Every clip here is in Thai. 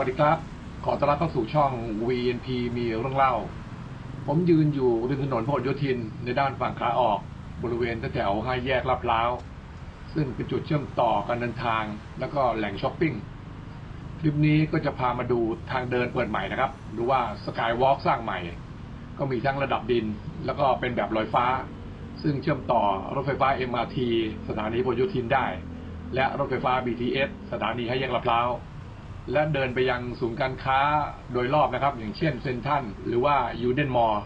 สวัสดีครับ ขอต้อนรับเข้าสู่ช่อง VNP มีเรื่องเล่า ผมยืนอยู่ริมถนนพหลโยธินในด้านฝั่งขาออก บริเวณแถวห้าแยกลาดพร้าว ซึ่งเป็นจุดเชื่อมต่อการเดินทาง แล้วก็แหล่งช้อปปิ้ง คลิปนี้ก็จะพามาดูทางเดินเปิดใหม่นะครับ หรือว่าสกายวอล์กสร้างใหม่ ก็มีทั้งระดับดิน แล้วก็เป็นแบบลอยฟ้า ซึ่งเชื่อมต่อรถไฟฟ้า MRT สถานีพหลโยธินได้ และรถไฟฟ้า BTS สถานีห้าแยกลาดพร้าว และเดินไปยังศูนย์การค้าโดยรอบนะครับ อย่างเช่นเซนทันหรือว่ายูเดนมอล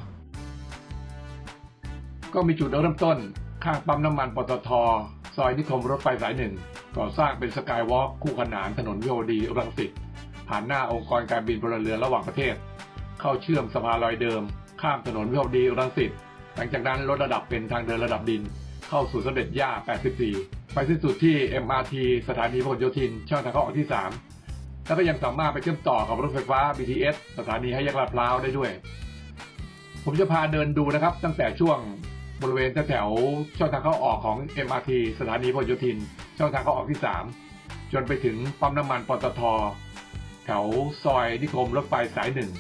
ก็มีจุดเริ่มต้นข้างปั๊มน้ำมันปตท ซอยนิคมรถไฟสายหนึ่งก่อสร้างเป็นสกายวอล์กคู่ขนานถนนวิโอดีรังสิตผ่านหน้าองค์กรการบินพลเรือนระหว่างประเทศ เข้าเชื่อมสะพานลอยเดิม ข้ามถนนวิโอดีรังสิตหลังจากนั้นลดระดับเป็นทางเดินระดับดิน เข้าสู่สมเด็จย่า 84 ไปสิ้นสุดที่ MRT สถานีพหลโยธิน ช่องทางเข้าออกที่ 3 แล้วก็ยังสามารถไปเชื่อมต่อกับรถไฟฟ้า BTS สถานีห้าแยกลาดพร้าวได้ด้วย ผมจะพาเดินดูนะครับ ตั้งแต่ช่วงบริเวณแถวช่องทางเข้าออกของ MRT สถานีพหลโยธิน ช่องทางเข้าออกที่ 3 จนไปถึงปั๊มน้ำมันปตทแถวซอยนิคมรถไฟสายหนึ่ง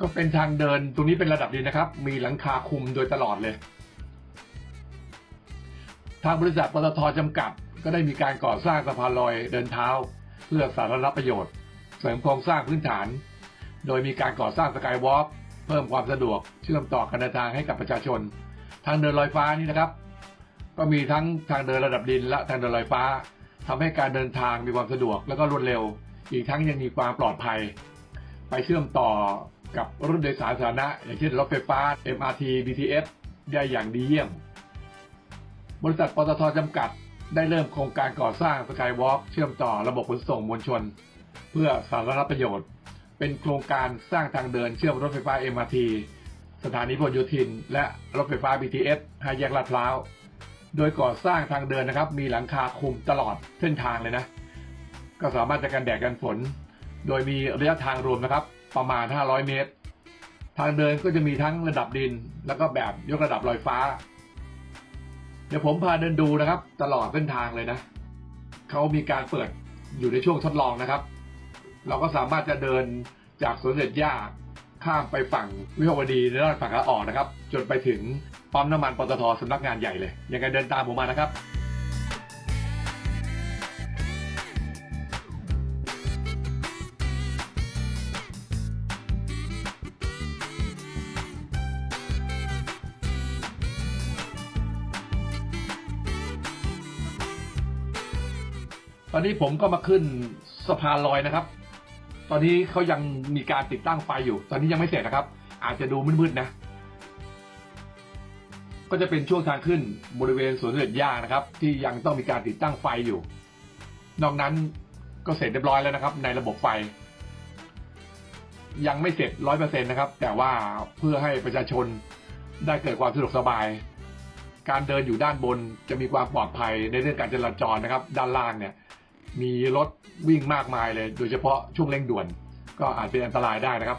ก็เป็นทางเดินตรงนี้เป็นระดับดินนะครับ มีหลังคาคุมโดยตลอดเลย ทางบริษัทปตทจำกัด ก็ได้มีการก่อสร้างสะพานลอยเดินเท้า เพื่อสาธารณประโยชน์ เสริมโครงสร้างพื้นฐาน โดยมีการก่อสร้างสกายวอล์กเพิ่มความสะดวก เชื่อมต่อการเดินทางให้กับประชาชน ทางเดินลอยฟ้านี่นะครับ ก็มีทั้งทางเดินระดับดินและทางเดินลอยฟ้าทำให้การเดินทางมีความสะดวก และก็รวดเร็ว อีกทั้งยังมีความปลอดภัย ไปเชื่อมต่อ กับรถโดยสารสาธารณะ อย่างเช่นรถไฟฟ้า MRT BTS ได้อย่างดีเยี่ยม บริษัทปตทจำกัดได้เริ่มโครงการก่อสร้างสกายวอล์กเชื่อมต่อระบบขนส่งมวลชน เพื่อสาธารณประโยชน์ เป็นโครงการสร้างทางเดินเชื่อมรถไฟฟ้า MRT สถานีพหลโยธิน และรถไฟฟ้า BTS ห้าแยกลาดพร้าว โดยก่อสร้างทางเดินนะครับ มีหลังคาคุมตลอดเส้นทางเลยนะ ก็สามารถจะกันแดดกันฝน โดยมีระยะทางรวมนะครับ ประมาณ 500 เมตร ทางเดินก็จะมีทั้งระดับดิน แล้วก็แบบยกระดับลอยฟ้า เดี๋ยวผมพาเดินดูนะครับ ตลอดเส้นทางเลยนะ เขามีการเปิดอยู่ในช่วงทดลองนะครับ เราก็สามารถจะเดินจากสวนเสด็จย่าข้ามไปฝั่งวิภาวดีในด้านฝั่งขาออกนะครับ จนไปถึงปั๊มน้ำมันปตทสำนักงานใหญ่เลยยังไงเดินตามผมมานะครับ นี้ผมก็มาขึ้นสะพานลอยนะครับ ตอนนี้เขายังมีการติดตั้งไฟอยู่ ตอนนี้ยังไม่เสร็จนะครับ อาจจะดูมืดๆนะ ก็จะเป็นช่วงทางขึ้นบริเวณสวนเสด็จย่านะครับ ที่ยังต้องมีการติดตั้งไฟอยู่ นอกนั้นก็เสร็จเรียบร้อยแล้วนะครับ ในระบบไฟ ยังไม่เสร็จร้อยเปอร์เซ็นต์นะครับ แต่ว่าเพื่อให้ประชาชนได้เกิดความสะดวกสบาย การเดินอยู่ด้านบนจะมีความปลอดภัยในเรื่องการจราจรนะครับ ด้านล่างเนี่ย มีรถวิ่งมากมายเลย โดยเฉพาะช่วงเร่งด่วน ก็อาจเป็นอันตรายได้นะครับ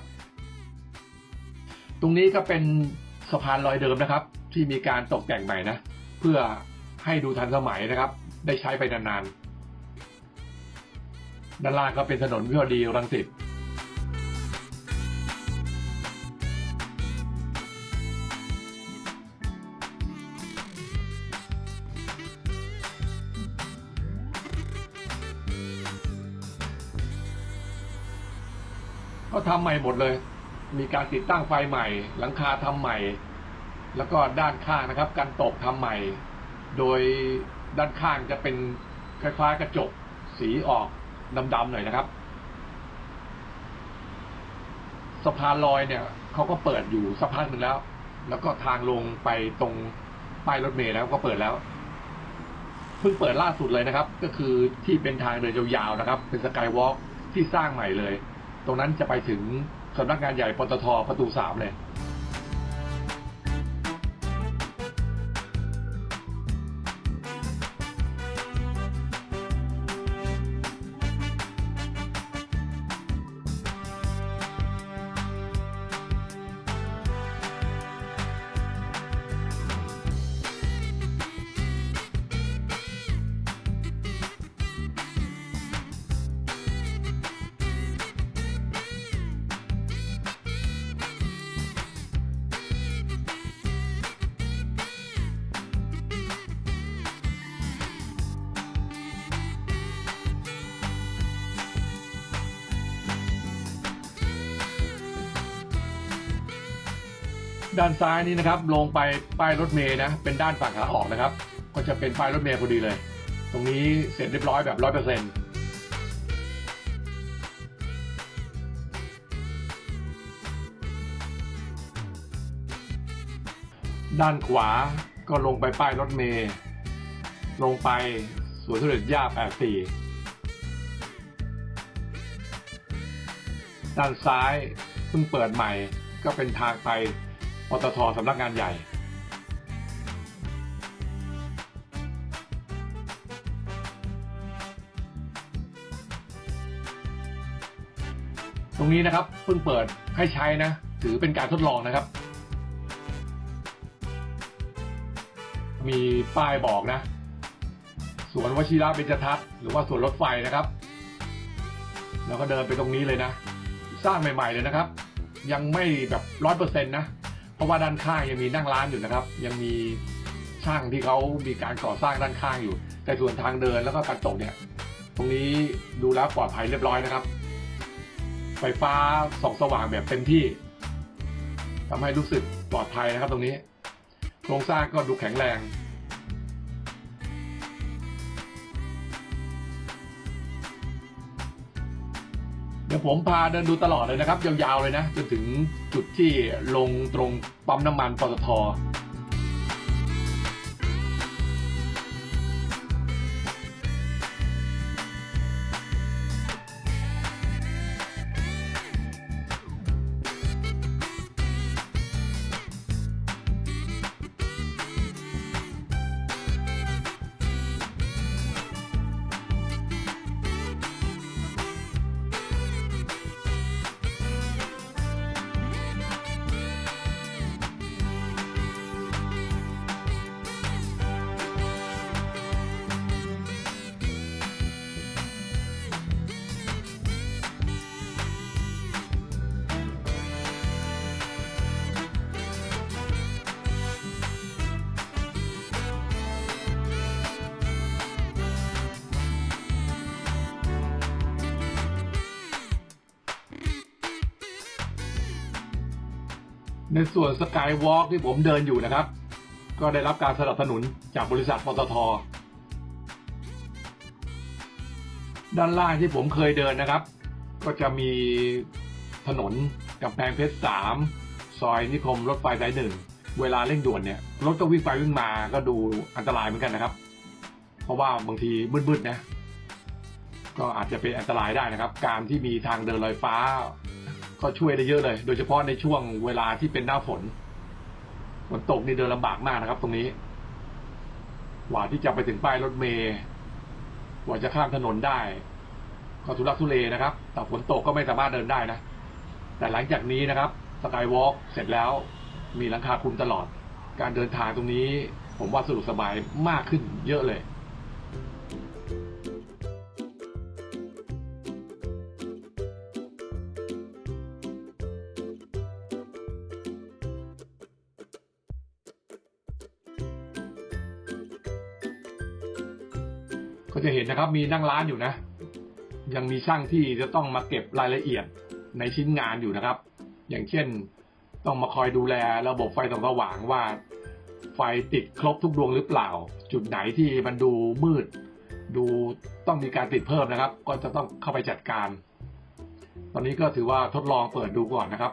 ตรงนี้ก็เป็นสะพานลอยเดิมนะครับ ที่มีการตกแต่งใหม่นะ เพื่อให้ดูทันสมัยนะครับ ได้ใช้ไปนานๆด้านล่างก็เป็นถนนวิภาวดีรังสิต ก็ทำใหม่หมดเลย มีการติดตั้งไฟใหม่ หลังคาทำใหม่ แล้วก็ด้านข้างนะครับการตกทำใหม่ โดยด้านข้างจะเป็นคล้ายๆกระจกสีออกดำๆหน่อยนะครับสะพานลอยเนี่ยเขาก็เปิดอยู่สักพักหนึ่งแล้ว แล้วก็ทางลงไปตรงป้ายรถเมล์แล้วก็เปิดแล้วเพิ่งเปิดล่าสุดเลยนะครับ ก็คือที่เป็นทางเดินยาวๆนะครับ เป็นสกายวอล์กที่สร้างใหม่เลย ตรงนั้นจะไปถึงสำนักงานใหญ่ปตทประตูสามเลย ด้านซ้ายนี้นะครับ ลงไปป้ายรถเมย์นะ เป็นด้านฝั่งขาออกนะครับ ก็จะเป็นป้ายรถเมย์พอดีเลย ตรงนี้เสร็จเรียบร้อยแบบร้อยเปอร์เซ็นต์ด้านขวาก็ลงไปป้ายรถเมย์ลงไปสวนสมเด็จย่า84 ด้านซ้ายเพิ่งเปิดใหม่ก็เป็นทางไป ปตทสำนักงานใหญ่ตรงนี้นะครับเพิ่งเปิดให้ใช้นะ ถือเป็นการทดลองนะครับ มีป้ายบอกนะ สวนวชิระเบญจทัศน์หรือว่าสวนรถไฟนะครับ แล้วก็เดินไปตรงนี้เลยนะ สร้างใหม่ ๆ เลยนะครับ ยังไม่แบบร้อยเปอร์เซ็นต์นะ เพราะว่าด้านข้างยังมีนั่งร้านอยู่นะครับ ยังมีช่างที่เขามีการก่อสร้างด้านข้างอยู่ แต่ส่วนทางเดินแล้วก็การตกเนี่ย ตรงนี้ดูแล้วปลอดภัยเรียบร้อยนะครับ ไฟฟ้าส่องสว่างแบบเต็มที่ทำให้รู้สึกปลอดภัยนะครับตรงนี้ โครงสร้างก็ดูแข็งแรง เดี๋ยวผมพาเดินดูตลอดเลยนะครับ ยาวๆเลยนะ จนถึงจุดที่ลงตรงปั๊มน้ำมันปตท ในส่วนสกายวอล์กที่ผมเดินอยู่นะครับ ก็ได้รับการสนับสนุนจากบริษัทปตท ด้านล่างที่ผมเคยเดินนะครับ ก็จะมีถนนกำแพงเพชรสามซอยนิคมรถไฟสายหนึ่งเวลาเร่งด่วนเนี่ยรถก็วิ่งไปวิ่งมาก็ดูอันตรายเหมือนกันนะครับ เพราะว่าบางทีมืดๆนะก็อาจจะเป็นอันตรายได้นะครับ การที่มีทางเดินลอยฟ้า ก็ช่วยได้เยอะเลย โดยเฉพาะในช่วงเวลาที่เป็นหน้าฝนฝนตกนี่เดินลำบากมากนะครับ ตรงนี้กว่าที่จะไปถึงป้ายรถเมล์กว่าจะข้ามถนนได้ก็ทุลักทุเลนะครับ แต่ฝนตกก็ไม่สามารถเดินได้นะ แต่หลังจากนี้นะครับสกายวอล์กเสร็จแล้วมีหลังคาคลุมตลอด การเดินทางตรงนี้ ผมว่าสะดวกสบายมากขึ้นเยอะเลย ก็จะเห็นนะครับมีนั่งร้านอยู่นะ ยังมีช่างที่จะต้องมาเก็บรายละเอียดในชิ้นงานอยู่นะครับ อย่างเช่นต้องมาคอยดูแลระบบไฟส่องสว่างว่า ไฟติดครบทุกดวงหรือเปล่า จุดไหนที่มันดูมืด ดูต้องมีการติดเพิ่มนะครับ ก็จะต้องเข้าไปจัดการ ตอนนี้ก็ถือว่าทดลองเปิดดูก่อนนะครับ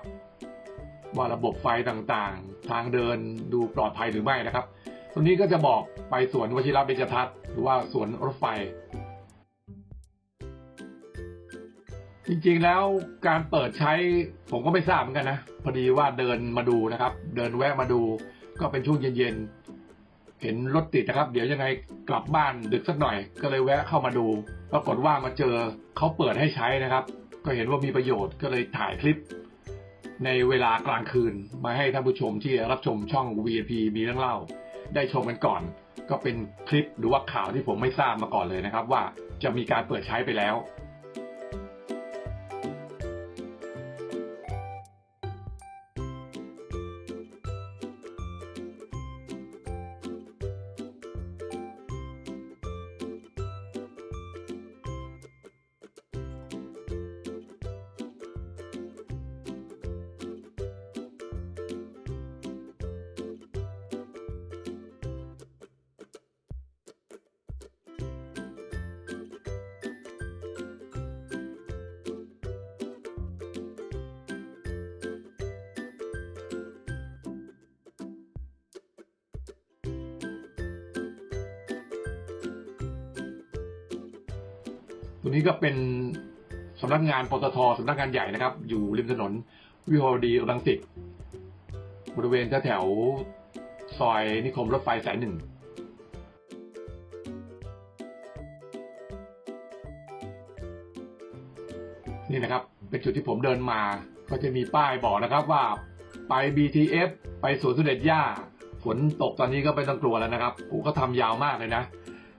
ว่าระบบไฟต่างๆ ทางเดินดูปลอดภัยหรือไม่นะครับ ตรงนี้ก็จะบอกไปสวนวชิระเบญจทัศน์หรือว่าสวนรถไฟ จริงๆแล้วการเปิดใช้ผมก็ไม่ทราบเหมือนกันนะ พอดีว่าเดินมาดูนะครับ เดินแวะมาดู ก็เป็นช่วงเย็นๆ เห็นรถติดนะครับ เดี๋ยวยังไงกลับบ้านดึกสักหน่อย ก็เลยแวะเข้ามาดู ปรากฏว่ามาเจอเขาเปิดให้ใช้นะครับ ก็เห็นว่ามีประโยชน์ก็เลยถ่ายคลิปในเวลากลางคืนมาให้ท่านผู้ชมที่รับชมช่อง VIP มีเรื่องเล่า ได้ชมกันก่อน ก็เป็นคลิปหรือว่าข่าวที่ผมไม่ทราบมาก่อนเลยนะครับ ว่าจะมีการเปิดใช้ไปแล้ว รงนี้ก็เป็นสำนักงานปตทสำนักงานใหญ่นะครับ อยู่ริมถนนวิภาวดีรังสิตบริเวณแถวซอยนิคมรถไฟสายหนึ่งนี่นะครับ เป็นจุดที่ผมเดินมา ก็จะมีป้ายบอกนะครับว่าไป BTS ไปสวนสุเด็จย่า ฝนตกตอนนี้ก็ไม่ต้องกลัวแล้วนะครับโอ้เขาทำยาวมากเลยนะ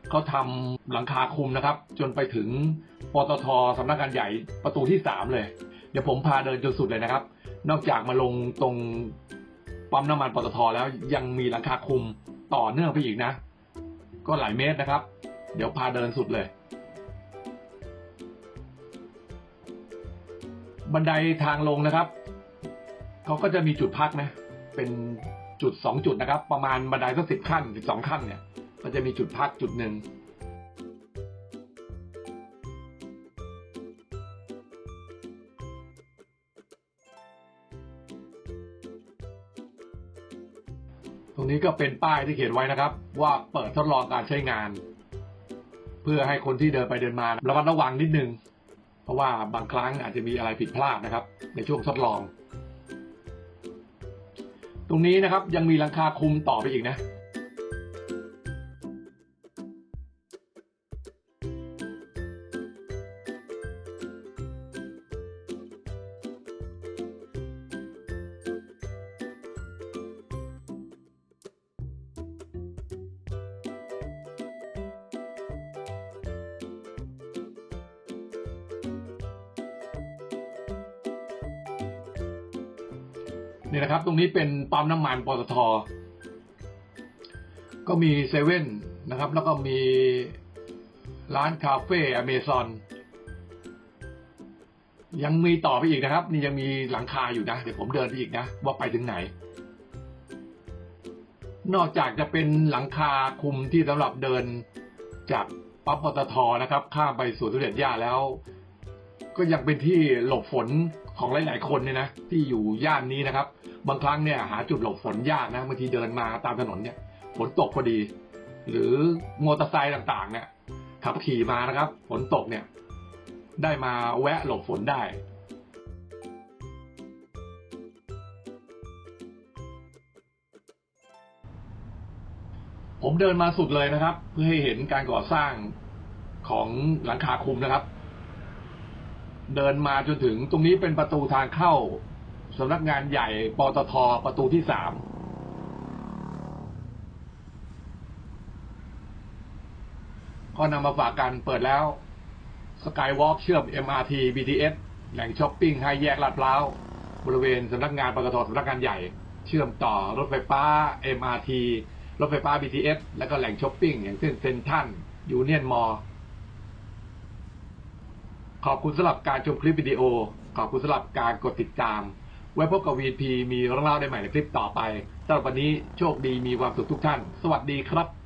เขาทำหลังคาคุมนะครับ จนไปถึงปตทสำนักงานใหญ่ประตูที่สามเลย เดี๋ยวผมพาเดินจนสุดเลยนะครับ นอกจากมาลงตรงปั๊มน้ำมันปตทแล้วยังมีหลังคาคุมต่อเนื่องไปอีกนะ ก็หลายเมตรนะครับ เดี๋ยวพาเดินสุดเลย บันไดทางลงนะครับเขาก็จะมีจุดพักนะ เป็นจุดสองจุดนะครับ ประมาณบันไดสักสิบขั้นสิบสองขั้นเนี่ย ก็จะมีจุดพักจุดหนึ่งตรงนี้ก็เป็นป้ายที่เขียนไว้นะครับ ว่าเปิดทดลองการใช้งาน เพื่อให้คนที่เดินไปเดินมาระมัดระวังนิดนึง เพราะว่าบางครั้งอาจจะมีอะไรผิดพลาดนะครับ ในช่วงทดลอง ตรงนี้นะครับยังมีหลังคาคุมต่อไปอีกนะ นี่นะครับ ตรงนี้เป็นปั๊มน้ำมันปตท ก็มีเซเว่นนะครับ แล้วก็มีร้านคาเฟ่อเมซอนยังมีต่อไปอีกนะครับ นี่ยังมีหลังคาอยู่นะ เดี๋ยวผมเดินไปอีกนะ ว่าไปถึงไหน นอกจากจะเป็นหลังคาคุมที่สำหรับเดินจากปั๊มปตทนะครับ ข้ามไปสวนทุเรียนย่าแล้ว ก็ยังเป็นที่หลบฝน ของหลาย ๆ คนเนี่ยนะที่อยู่ย่านนี้นะครับ บางครั้งเนี่ยหาจุดหลบฝนยากนะบางทีเดินมาตามถนนเนี่ยฝนตกพอดี หรือมอเตอร์ไซค์ต่างๆ เนี่ยขับขี่มานะครับฝนตกเนี่ยได้มาแวะหลบฝนได้ผมเดินมาสุดเลยนะครับ เพื่อให้เห็นการก่อสร้างของหลังคาคุมนะครับ เดินมาจนถึงตรงนี้เป็นประตูทางเข้าสำนักงานใหญ่ปตทประตูที่สามก็นำมาฝากกันเปิดแล้วสกายวอล์กเชื่อม MRT BTS แหล่งช้อปปิ้งให้แยกลาดพร้าวบริเวณสำนักงานปตทสำนักงานใหญ่ เชื่อมต่อรถไฟฟ้า MRT รถไฟฟ้า BTS แล้วก็แหล่งช้อปปิ้งอย่างเช่นเซนทัลยูเนียนมอล ขอบคุณสำหรับการชมคลิปวิดีโอ ขอบคุณสำหรับการกดติดตาม ไว้พบกับ VP มีเรื่องเล่าได้ใหม่ในคลิปต่อไปสำหรับวันนี้โชคดีมีความสุขทุกท่าน สวัสดีครับ